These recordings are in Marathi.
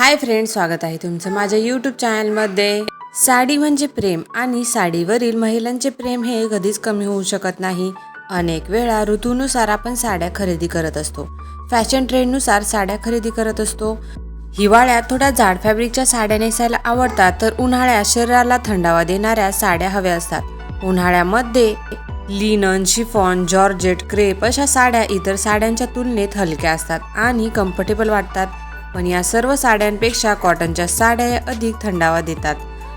हाय फ्रेंड स्वागत आहे तुमचं माझ्या यूट्यूब चॅनलमध्ये. साडी म्हणजे प्रेम आणि साडीवरील महिलांचे प्रेम हे कधीच कमी होऊ शकत नाही. अनेक वेळा ऋतूनुसार आपण साड्या खरेदी करत असतो. फॅशन ट्रेंडनुसार साड्या खरेदी करत असतो. हिवाळ्यात थोड्या जाड फॅब्रिकच्या साड्या नेसायला आवडतात तर उन्हाळ्यात शरीराला थंडावा देणाऱ्या साड्या हव्या असतात. उन्हाळ्यामध्ये लिनन शिफॉन जॉर्जेट क्रेप अशा साड्या इतर साड्यांच्या तुलनेत हलक्या असतात आणि कम्फर्टेबल वाटतात. पण या सर्व साड्यांपेक्षा कॉटनच्या साड्या अधिक थंडावा देतात.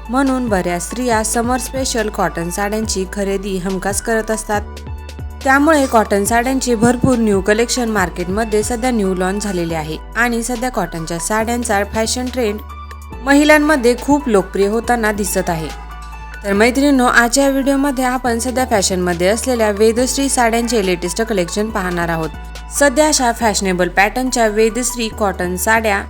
म्हणून बऱ्याच स्त्रिया समर स्पेशल कॉटन साड्यांची खरेदी हमखास करत असतात. त्यामुळे कॉटन साड्यांचे भरपूर न्यू कलेक्शन मार्केटमध्ये सध्या न्यू लॉन्च झालेले आहे आणि सध्या कॉटनच्या साड्यांचा फॅशन ट्रेंड महिलांमध्ये खूप लोकप्रिय होताना दिसत आहे. तर मैत्रिणींनो आजच्या व्हिडिओमध्ये आपण सध्या फॅशनमध्ये असलेल्या वेदश्री साड्यांचे लेटेस्ट कलेक्शन पाहणार आहोत. सध्या अशा फॅशनेबल पॅटर्नच्या वेदश्री कॉटन साड्या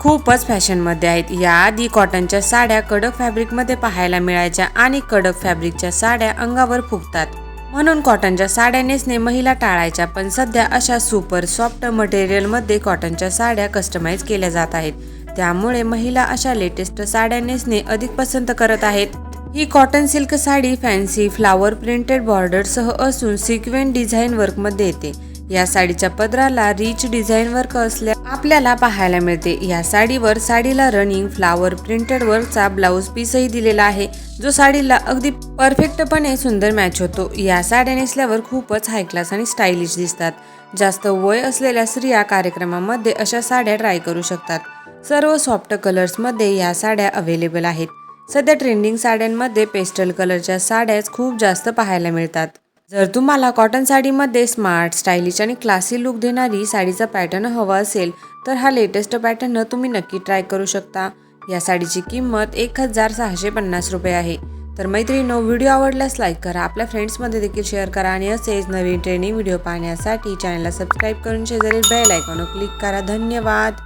खूपच फॅशनमध्ये आहेत. याआधी कॉटनच्या साड्या कडक फॅब्रिकमध्ये पाहायला मिळायच्या आणि कडक फॅब्रिकच्या साड्या अंगावर फुगतात. म्हणून कॉटनच्या साड्या नेसणे महिला टाळायच्या पण सध्या अशा सुपर सॉफ्ट मटेरियलमध्ये कॉटनच्या साड्या कस्टमाइज केल्या जात आहेत. त्यामुळे महिला अशा लेटेस्ट साड्या नेसणे अधिक पसंत करत आहेत. ही cotton silk sari fancy flower printed बॉर्डरसह असून सिक्वेंट डिझाईन वर्कमध्ये येते. या साडीच्या पदराला रिच डिझाईन वर्क असल्या आपल्याला पाहायला मिळते. या साडीवर साडीला रनिंग फ्लावर प्रिंटेड वर्कचा ब्लाऊज पीसही दिलेला आहे जो साडीला अगदी परफेक्टपणे सुंदर मॅच होतो. या साड्या नेसल्यावर खूपच हाय क्लास आणि स्टायलिश दिसतात. जास्त वय असलेल्या स्त्रिया कार्यक्रमामध्ये अशा साड्या ट्राय करू शकतात. सर्व सॉफ्ट कलर्समध्ये या साड्या अवेलेबल आहेत. सध्या ट्रेंडिंग साड्यांमध्ये पेस्टल कलरच्या साड्याच खूप जास्त पाहायला मिळतात. जर तुम्हाला कॉटन साडीमध्ये स्मार्ट स्टायलिश आणि क्लासी लुक देणारी साडीचा पॅटर्न हवा असेल तर हा लेटेस्ट पॅटर्न तुम्ही नक्की ट्राय करू शकता. या साडीची किंमत एक हजार सहाशे पन्नास रुपये आहे. तर मैत्रिणीनो व्हिडिओ आवडल्यास लाईक करा. आपल्या फ्रेंड्समध्ये देखील शेअर करा आणि असेच नवीन ट्रेनिंग व्हिडिओ पाहण्यासाठी चॅनलला सबस्क्राईब करून शेजारील बेल आयकॉनवर क्लिक करा. धन्यवाद!